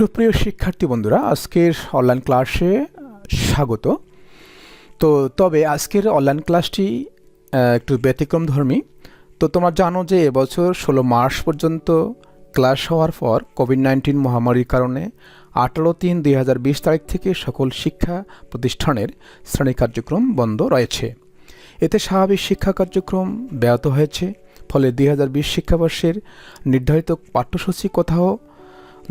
সুপ্রিয় শিক্ষার্থী বন্ধুরা, আজকের অনলাইন ক্লাসে স্বাগত। তো তবে আজকের অনলাইন ক্লাসটি একটু ব্যতিক্রমধর্মী তো তোমরা জানো যে এবছর ষোলো মার্চ পর্যন্ত ক্লাস হওয়ার পর কোভিড নাইন্টিন মহামারীর কারণে আঠারো তিন দুই তারিখ থেকে সকল শিক্ষা প্রতিষ্ঠানের শ্রেণি কার্যক্রম বন্ধ রয়েছে। এতে স্বাভাবিক শিক্ষা কার্যক্রম ব্যাহত হয়েছে, ফলে দুই হাজার বিশ শিক্ষাবর্ষের নির্ধারিত পাঠ্যসূচি কোথাও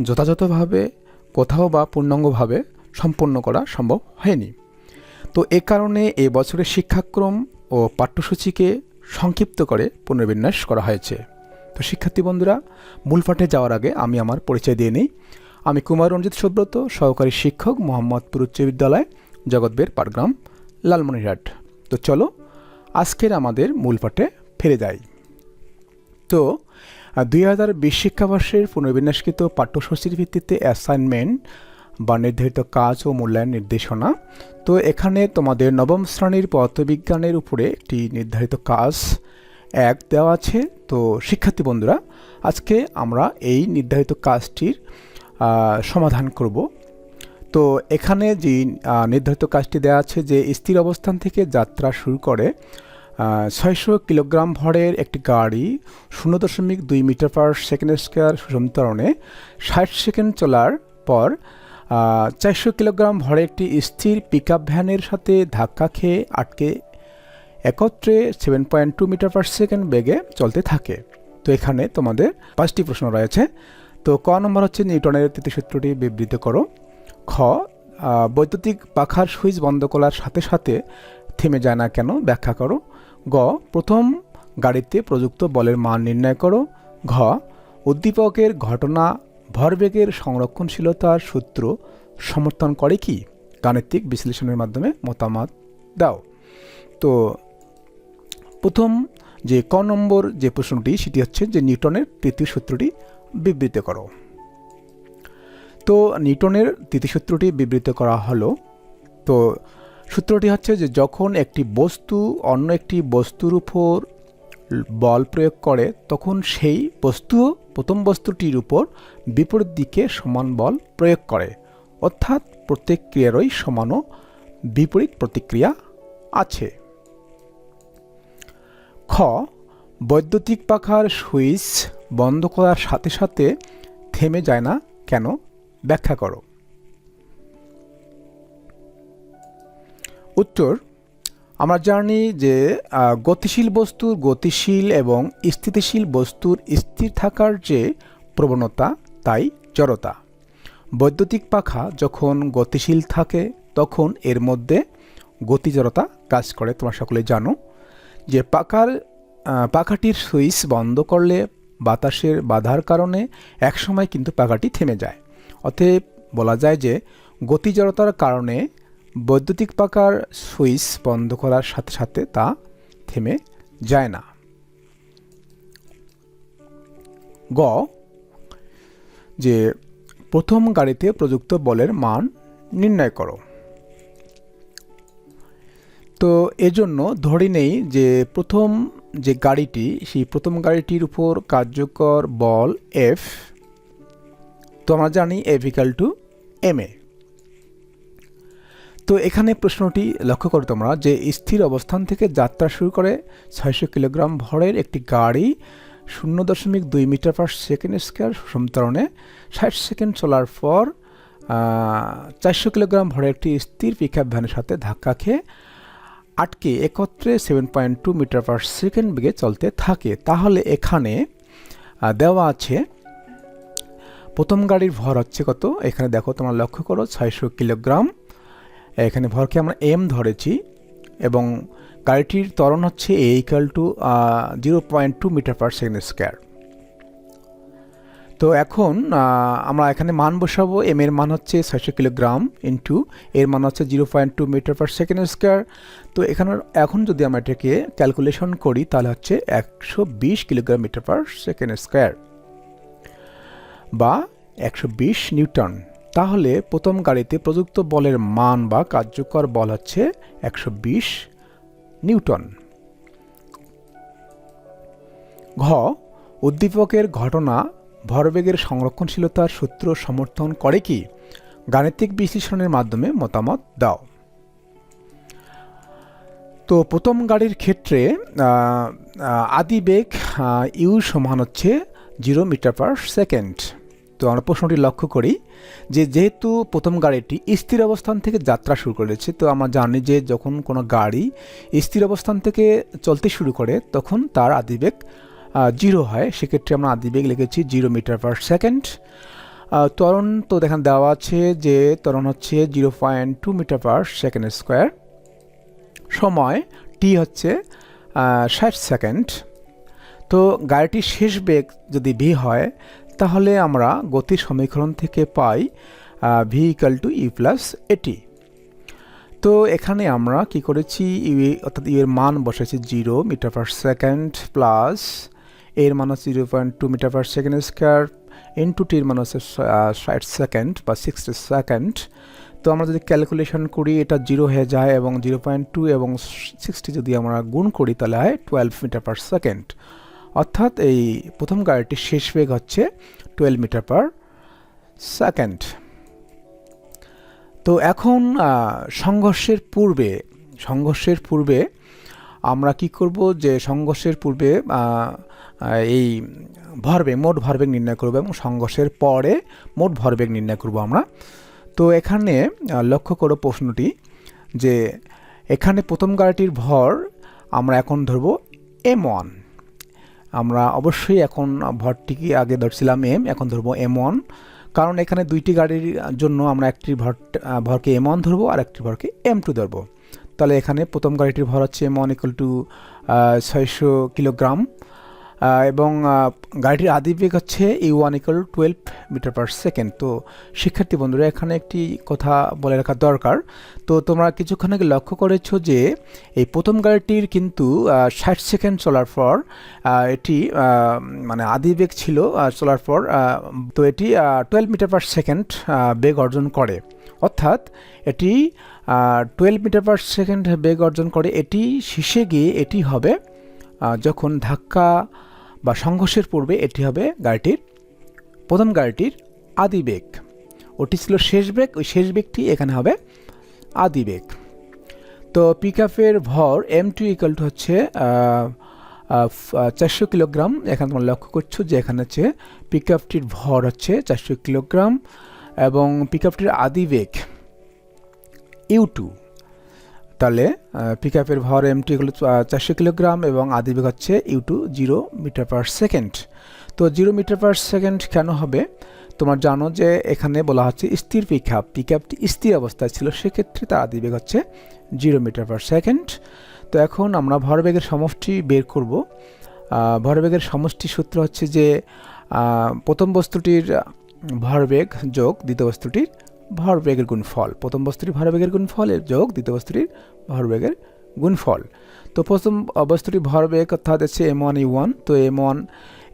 যথাযথভাবে কোথাও বা পূর্ণাঙ্গভাবে সম্পন্ন করা সম্ভব হয়নি। তো এ কারণে এ বছরের শিক্ষাক্রম ও পাঠ্যসূচিকে সংক্ষিপ্ত করে পুনর্বিন্যাস করা হয়েছে। তো শিক্ষার্থী বন্ধুরা, মূল পাঠে যাওয়ার আগে আমি আমার পরিচয় দিয়ে নিই। আমি কুমার রঞ্জিত সুব্রত, সহকারী শিক্ষক, মোহাম্মদপুর উচ্চ বিদ্যালয়, জগৎবের পাটগ্রাম লালমনিরহাট। তো চলো, আজকের আমাদের মূল পাঠে ফিরে যাই। তো দুই হাজার বিশ শিক্ষাবর্ষের পুনর্বিন্যাসকৃত পাঠ্যসূচির ভিত্তিতে অ্যাসাইনমেন্ট বা নির্ধারিত কাজ ও মূল্যায়ন নির্দেশনা। তো এখানে তোমাদের নবম শ্রেণির পদার্থবিজ্ঞানের উপরে একটি নির্ধারিত কাজ এক দেওয়া আছে। তো শিক্ষার্থী বন্ধুরা, আজকে আমরা এই নির্ধারিত কাজটির সমাধান করব। তো এখানে যে নির্ধারিত কাজটি দেওয়া আছে যে, স্থির অবস্থান থেকে যাত্রা শুরু করে ছয়শো কিলোগ্রাম ভরের একটি গাড়ি শূন্য দশমিক দুই মিটার পার সেকেন্ড স্কোয়ার সন্তরণে ষাট সেকেন্ড চলার পর চারশো কিলোগ্রাম ভরে একটি স্থির পিক ভ্যানের সাথে ধাক্কা খেয়ে আটকে একত্রে seven point two meter per second বেগে চলতে থাকে। তো এখানে তোমাদের পাঁচটি প্রশ্ন রয়েছে। তো ক নম্বর হচ্ছে নিউটনের তৃতীয় সূত্রটি বিবৃত করো। খ বৈদ্যুতিক পাখার সুইচ বন্ধ করার সাথে সাথে থেমে যায় না কেন? ব্যাখ্যা করো। গ, প্রথম গাড়িতে প্রযুক্ত বলের মান নির্ণয় করো। ঘ, উদ্দীপকের ঘটনা, ভরবেগের সংরক্ষণশীলতার সূত্র সমর্থন করে কি? গাণিতিক বিশ্লেষণের মাধ্যমে মতামত দাও। তো, প্রথম যে ক নম্বর যে প্রশ্নটি, সেটি হচ্ছে যে নিউটনের তৃতীয় সূত্রটি বিবৃত করো। তো, নিউটনের তৃতীয় সূত্রটি বিবৃত করা হলো। তো সূত্রটি হচ্ছে যে যখন একটি বস্তু অন্য একটি বস্তুর উপর বল প্রয়োগ করে, তখন সেই বস্তু, প্রথম বস্তুটির উপর বিপরীত দিকে সমান বল প্রয়োগ করে। অর্থাৎ প্রত্যেক ক্রিয়ারই সমান বিপরীত প্রতিক্রিয়া আছে। খ, বৈদ্যুতিক পাখার সুইচ বন্ধ করার সাথে সাথে থেমে যায় না কেন? ব্যাখ্যা করো। উত্তর, আমরা জানি যে গতিশীল বস্তুর গতিশীল এবং স্থিতিশীল বস্তুর স্থির থাকার যে প্রবণতা, তাই জড়তা। বৈদ্যুতিক পাখা যখন গতিশীল থাকে, তখন এর মধ্যে গতি জড়তা কাজ করে। তোমরা সকলে জানো যে, পাখার পাখাটির সুইচ বন্ধ করলে বাতাসের বাধার কারণে একসময় কিন্তু পাখাটি থেমে যায়। অতএব বলা যায় যে, গতি জড়তার কারণে বৈদ্যুতিক পাকার সুইচ বন্ধ করার সাথে সাথে তা থেমে যায় না। গ, যে প্রথম গাড়িতে প্রযুক্ত বলের মান নির্ণয় করো। তো এজন্য ধরে নেই যে প্রথম যে গাড়িটি, সেই প্রথম গাড়িটির উপর কার্যকর বল এফ তো আমরা জানি এফ টু এম এ তো এখানে প্রশ্নটি লক্ষ্য করো তোমরা যে স্থির অবস্থান থেকে যাত্রা শুরু করে ছয়শো কিলোগ্রাম ভরের একটি গাড়ি শূন্য দশমিক দুই মিটার পার সেকেন্ড স্কোয়ার সন্তরণে ষাট সেকেন্ড চলার পর চারশো কিলোগ্রাম ভরের একটি স্থির পিকআপ ভ্যানের সাথে ধাক্কা খেয়ে আটকে একত্রে seven point two meter per second বেগে চলতে থাকে। তাহলে এখানে দেওয়া আছে, প্রথম গাড়ির ভর হচ্ছে কত? এখানে দেখো তোমরা লক্ষ্য করো, ছয়শো কিলোগ্রাম এখানে ভরকে আমরা এম ধরেছি এবং গাড়িটির ত্বরণ হচ্ছে a equal to zero point two meter per second square তো এখন আমরা এখানে মান বসাবো। এম এর মান হচ্ছে ছয়শো কিলোগ্রাম ইন্টু এর মান হচ্ছে zero point two meter per second square তো এখানে, এখন যদি আমরা এটাকে ক্যালকুলেশন করি, তাহলে হচ্ছে একশো বিশ kilogram meter per second square বা একশো বিশ নিউটন। তাহলে প্রথম গাড়িতে প্রযুক্ত বলের মান বা কার্যকর বল হচ্ছে একশো বিশ নিউটন। ঘ উদ্দীপকের ঘটনা ভরবেগের সংরক্ষণশীলতার সূত্র সমর্থন করে কি? গাণিতিক বিশ্লেষণের মাধ্যমে মতামত দাও। তো প্রথম গাড়ির ক্ষেত্রে আহ, আহ, আদি বেগ ইউ সমান হচ্ছে জিরো মিটার পার সেকেন্ড। তো আমরা প্রশ্নটি লক্ষ্য করি যে যেহেতু প্রথম গাড়িটি স্থির অবস্থান থেকে যাত্রা শুরু করেছে, তো আমরা জানি যে যখন কোনো গাড়ি স্থির অবস্থান থেকে চলতে শুরু করে, তখন তার আদিবেগ জিরো হয়। সেক্ষেত্রে আমরা আদিবেগ লিখেছি জিরো মিটার পার সেকেন্ড ত্বরণ তো দেখেন দেওয়া আছে যে ত্বরণ হচ্ছে zero point two meter per second square সময় টি হচ্ছে ষাট সেকেন্ড তো গাড়িটির শেষ বেগ যদি ভি হয় তাহলে আমরা গতির সমীকরণ থেকে পাই V equal to U plus এটি তো এখানে আমরা কি করেছি? ইউ অর্থাৎ ইউ এর মান বসেছি zero meter per second plus এর মান হচ্ছে zero point two meter per second square into টির মান হচ্ছে ষাট সেকেন্ড বা সিক্সটি সেকেন্ড তো আমরা যদি ক্যালকুলেশন করি, এটা জিরো হয়ে যায় এবং জিরো পয়েন্ট টু এবং সিক্সটি যদি আমরা গুণ করি, তাহলে হয় টুয়েলভ মিটার পার সেকেন্ড অর্থাৎ এই প্রথম গাড়িটির শেষ বেগ হচ্ছে টুয়েলভ মিটার পার সেকেন্ড তো এখন সংঘর্ষের পূর্বে সংঘর্ষের পূর্বে আমরা কি করব যে সংঘর্ষের পূর্বে এই ভরবেগ, মোট ভরবেগ নির্ণয় করব এবং সংঘর্ষের পরে মোট ভরবেগ নির্ণয় করব আমরা। তো এখানে লক্ষ্য করো প্রশ্নটি যে এখানে প্রথম গাড়িটির ভর আমরা এখন ধরব এম ওয়ান আমরা অবশ্যই এখন ভরটিকে আগে ধরছিলাম এম, এখন ধরবো এম ওয়ান। কারণ এখানে দুইটি গাড়ির জন্য আমরা একটি ভর ভরকে এম ওয়ান ধরবো আর একটি ভরকে এম টু ধরবো। তাহলে এখানে প্রথম গাড়িটির ভর হচ্ছে এম ওয়ান ইকুয়াল টু ছয়শো কিলোগ্রাম। এবং গাড়িটির আদি বেগ হচ্ছে U one equal twelve meter per second তো, শিক্ষার্থী বন্ধুরা, এখানে একটি কথা বলে রাখা দরকার। তো, তোমরা কিছুক্ষণ আগে লক্ষ্য করেছ যে, এই প্রথম গাড়িটির কিন্তু ষাট সেকেন্ড চলার পর এটি মানে আদি বেগ ছিল চলার পর তো এটি টুয়েলভ মিটার পার সেকেন্ড বেগ অর্জন করে। অর্থাৎ, এটি টুয়েলভ মিটার পার সেকেন্ড বেগ অর্জন করে। এটি শেষে গিয়ে এটি হবে যখন ধাক্কা বা সংঘর্ষের পূর্বে এটি হবে গাড়িটির প্রথম গাড়িটির আদি বেগ। ওটি ছিল শেষ বেগ, ওই শেষ বেগটি এখানে হবে আদি বেগ। তো পিক আপের ভর এম টু ইকাল টু হচ্ছে চারশো কিলোগ্রাম। এখানে তোমরা লক্ষ্য করছ যে এখানে হচ্ছে পিক আপটির ভর হচ্ছে চারশো কিলোগ্রাম এবং পিক আপটির আদি বেগ ইউ টু তাহলে পিক আপের ভর এম টি হলো চারশো কিলোগ্রাম এবং আদি বেগ হচ্ছে U two zero meter per second তো জিরো মিটার পার সেকেন্ড কেন হবে? তোমার জানো যে এখানে বলা হচ্ছে স্থির পিক আপ পিক আপটি স্থির অবস্থায় ছিল, সেক্ষেত্রে তার আদি বেগ হচ্ছে জিরো মিটার পার সেকেন্ড তো এখন আমরা ভরবেগের সমষ্টি বের করব। ভরবেগের সমষ্টি সূত্র হচ্ছে যে প্রথম বস্তুটির ভরবেগ যোগ দ্বিতীয় বস্তুটির ভরবেগের গুণফল। প্রথম বস্তুটির ভরবেগের গুণফলের যোগ, দ্বিতীয় বস্তুটির ভরবেগের গুণফল। তো প্রথম বস্তুটির ভরবেগ অর্থাৎ হচ্ছে এম ওয়ান ইউ ওয়ান তো এম ওয়ান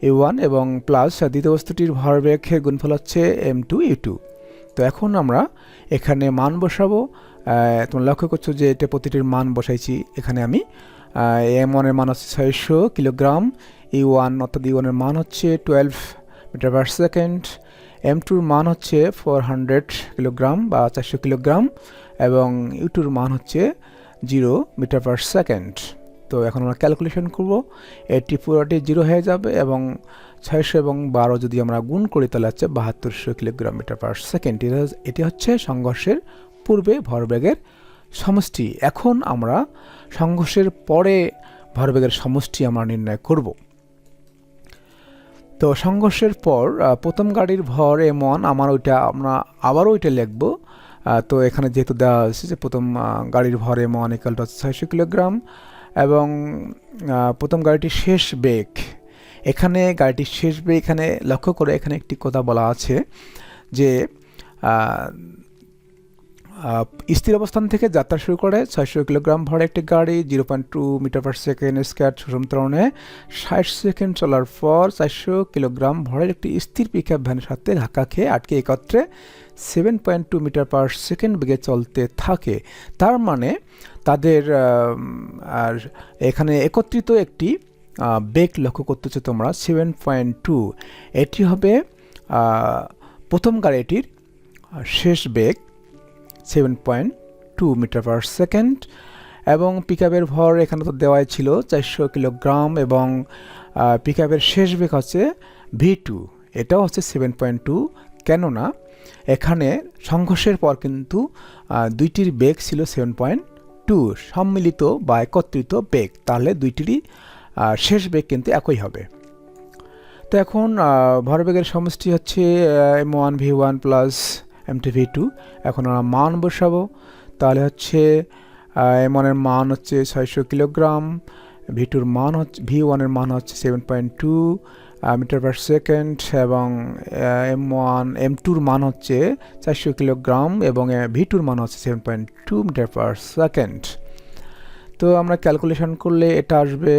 ইউ ওয়ান এবং প্লাস দ্বিতীয় বস্তুটির ভরবেগের গুণফল হচ্ছে এম টু ইউ টু তো এখন আমরা এখানে মান বসাবো। তোমরা লক্ষ্য করছ যে এটা প্রতিটির মান বসাইছি। এখানে আমি এম ওয়ানের মান হচ্ছে ছয়শো কিলোগ্রাম ইউ ওয়ান অর্থাৎ ইউ ওয়ানের মান হচ্ছে twelve meter per second M টুর মান হচ্ছে ফোর হান্ড্রেড কিলোগ্রাম বা চারশো কিলোগ্রাম এবং ইউ টুর মান হচ্ছে জিরো মিটার পার সেকেন্ড তো এখন আমরা ক্যালকুলেশন করব। এটি পুরোটি জিরো হয়ে যাবে এবং ছয়শো এবং বারো যদি আমরা গুণ করি তাহলে হচ্ছে বাহাত্তরশো কিলোগ্রাম মিটার পার সেকেন্ড এটি হচ্ছে সংঘর্ষের পূর্বে ভরবেগের সমষ্টি। এখন আমরা সংঘর্ষের পরে ভরবেগের সমষ্টি আমরা নির্ণয় করব। তো সংঘর্ষের পর প্রথম গাড়ির ভর এমন, আমার ওইটা, আমরা আবারও ওইটা লিখব। তো এখানে যেহেতু দেওয়া হয়েছে যে প্রথম গাড়ির ভর এমন ওয়ান হচ্ছে ছয়শো কিলোগ্রাম এবং প্রথম গাড়িটির শেষ বেগ, এখানে গাড়িটির শেষ বেগ এখানে লক্ষ্য করে এখানে একটি কথা বলা আছে যে স্থির অবস্থান থেকে যাত্রা শুরু করে ছয়শো কিলোগ্রাম ভরে একটি গাড়ি, zero point two meter per second square সুষম ত্বরণে ষাট সেকেন্ড চলার পর চারশো কিলোগ্রাম ভরের একটি স্থির পিক আপ ভ্যানের সাথে ধাক্কা খেয়ে আটকে একত্রে seven point two meter per second বেগে চলতে থাকে। তার মানে তাদের আর এখানে একত্রিত একটি বেগ লক্ষ্য করতেছো তোমরা সেভেন পয়েন্ট টু এটি হবে প্রথম গাড়িটির শেষ বেগ। Seven point two meter per second এবং পিকআপের ভর এখানে তো দেওয়াই ছিল চারশো কিলোগ্রাম, এবং পিকআপের শেষ বেগ হচ্ছে ভি টু এটাও হচ্ছে সেভেন পয়েন্ট টু কেননা এখানে সংঘর্ষের পর কিন্তু দুইটির বেগ ছিল সেভেন পয়েন্ট টু সম্মিলিত বা একত্রিত বেগ, তাহলে দুইটিরই শেষ বেগ কিন্তু একই হবে। তো এখন ভরবেগের সমষ্টি হচ্ছে M one V one plus M two V two এখন আমরা মান বসাবো। তাহলে হচ্ছে এম ওয়ানের মান হচ্ছে ছয়শো কিলোগ্রাম ভি টুর মান হচ্ছে ভি ওয়ানের মান হচ্ছে seven point two meter per second, এবং এম ওয়ান এম টুর মান হচ্ছে চারশো কিলোগ্রাম, এবং ভি টুর মান হচ্ছে seven point two meter per second. তো আমরা ক্যালকুলেশন করলে এটা আসবে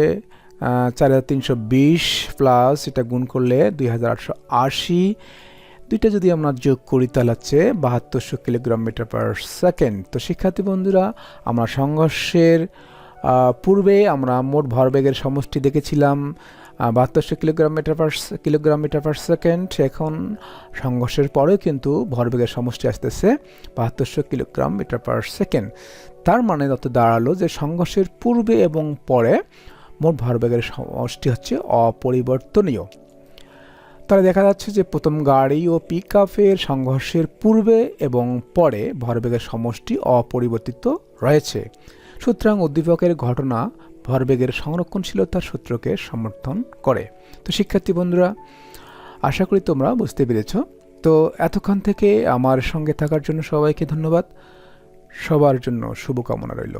চার হাজার তিনশো বিশ প্লাস এটা গুণ করলে দুই হাজার আটশো আশি দুইটা যদি আমরা যোগ করি, তাহলে হচ্ছে বাহাত্তরশো কিলোগ্রাম মিটার পার সেকেন্ড। তো শিক্ষার্থী বন্ধুরা, আমরা সংঘর্ষের পূর্বে আমরা মোট ভরবেগের সমষ্টি দেখেছিলাম বাহাত্তরশো kilogram meter per kilogram meter per second. এখন সংঘর্ষের পরেও কিন্তু ভরবেগের সমষ্টি আসতেছে বাহাত্তরশো কিলোগ্রাম মিটার পার সেকেন্ড। তার মানে তত দাঁড়াল যে সংঘর্ষের পূর্বে এবং পরে মোট ভরবেগের সমষ্টি হচ্ছে অপরিবর্তনীয়। তাহলে দেখা যাচ্ছে যে প্রথম গাড়ি ও পিক আপের সংঘর্ষের পূর্বে এবং পরে ভরবেগের সমষ্টি অপরিবর্তিত রয়েছে। সুতরাং উদ্দীপকের ঘটনা ভরবেগের সংরক্ষণশীলতার সূত্রকে সমর্থন করে। তো শিক্ষার্থী বন্ধুরা, আশা করি তোমরা বুঝতে পেরেছ। তো এতক্ষণ থেকে আমার সঙ্গে থাকার জন্য সবাইকে ধন্যবাদ। সবার জন্য শুভকামনা রইল।